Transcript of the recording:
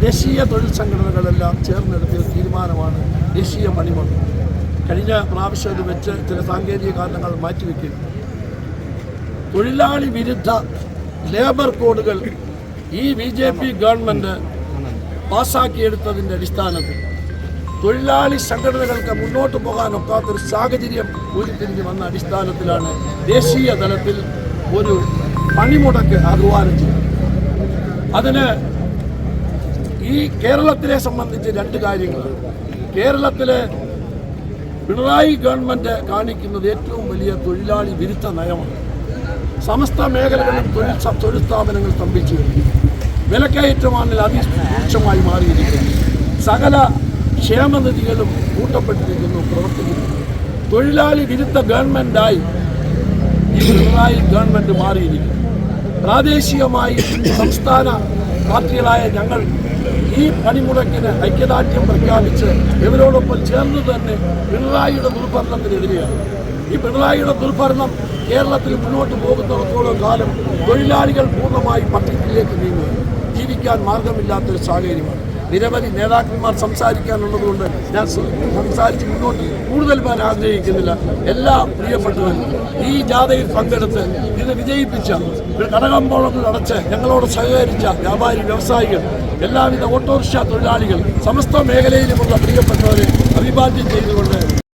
ദേശീയ തൊഴിൽ സംഘടനകളെല്ലാം ചേർന്നെടുത്തിയ തീരുമാനമാണ് ദേശീയ പണിമുടക്ക് കഴിഞ്ഞ പ്രാവശ്യം അത് വെച്ച് ചില സാങ്കേതിക കാരണങ്ങൾ മാറ്റിവെക്കുക തൊഴിലാളി വിരുദ്ധ ലേബർ കോഡുകൾ ഈ ബി ജെ പി ഗവൺമെന്റ് പാസ്സാക്കിയെടുത്തതിന്റെ അടിസ്ഥാനത്തിൽ തൊഴിലാളി സംഘടനകൾക്ക് മുന്നോട്ട് പോകാൻ ഒക്കാത്തൊരു സാഹചര്യം ഉരുത്തിരിഞ്ഞ് വന്ന അടിസ്ഥാനത്തിലാണ് ദേശീയ തലത്തിൽ ഒരു പണിമുടക്ക് ആഹ്വാനം ചെയ്തത്. അതിന് ഈ കേരളത്തിലെ സംബന്ധിച്ച് രണ്ട് കാര്യങ്ങൾ. കേരളത്തിലെ പിണറായി ഗവൺമെന്റ് കാണിക്കുന്നത് ഏറ്റവും വലിയ തൊഴിലാളി വിരുദ്ധ നയമാണ്. സമസ്ത മേഖലകളിലും തൊഴിൽ തൊഴിൽ സ്ഥാപനങ്ങൾ സ്തംഭിച്ചു കഴിഞ്ഞു വിലക്കയറ്റമാണ് അതിരൂക്ഷമായി മാറിയിരിക്കുന്നു. സകല ക്ഷേമനിധികളും കൂട്ടപ്പെട്ടിരിക്കുന്നു പ്രവർത്തിക്കുന്നു. തൊഴിലാളി വിരുദ്ധ ഗവൺമെന്റായി ഈ പിണറായി ഗവൺമെന്റ് മാറിയിരിക്കുന്നു. പ്രാദേശികമായി സംസ്ഥാന പാർട്ടികളായ ഞങ്ങൾ ഈ പണിമുടക്കിന് ഐക്യദാർഢ്യം പ്രഖ്യാപിച്ച് ഇവരോടൊപ്പം ചേർന്ന് തന്നെ പിണറായിയുടെ ദുർഭരണത്തിനെതിരെയാണ്. ഈ പിണറായിയുടെ ദുർഭരണം കേരളത്തിൽ മുന്നോട്ട് പോകുന്നിടത്തോളം കാലം തൊഴിലാളികൾ പൂർണമായി പട്ടികയിലേക്ക് നീങ്ങുക ജീവിക്കാൻ മാർഗമില്ലാത്തൊരു സാഹചര്യമാണ്. നിരവധി നേതാക്കന്മാർ സംസാരിക്കാനുള്ളതുകൊണ്ട് ഞാൻ സംസാരിച്ച് മുന്നോട്ട് കൂടുതൽ പേർ ആഗ്രഹിക്കുന്നില്ല. എല്ലാ പ്രിയപ്പെട്ടവരും ഈ ജാഥയിൽ പങ്കെടുത്ത് ഇത് വിജയിപ്പിച്ച കടകമ്പോളങ്ങൾ അടച്ച് ഞങ്ങളോട് സഹകരിച്ച വ്യാപാരി വ്യവസായികൾ എല്ലാവിധ ഓട്ടോറിക്ഷ തൊഴിലാളികൾ സമസ്ത മേഖലയിലുമുള്ള പ്രിയപ്പെട്ടവരെ അഭിവാദ്യം ചെയ്തുകൊണ്ട്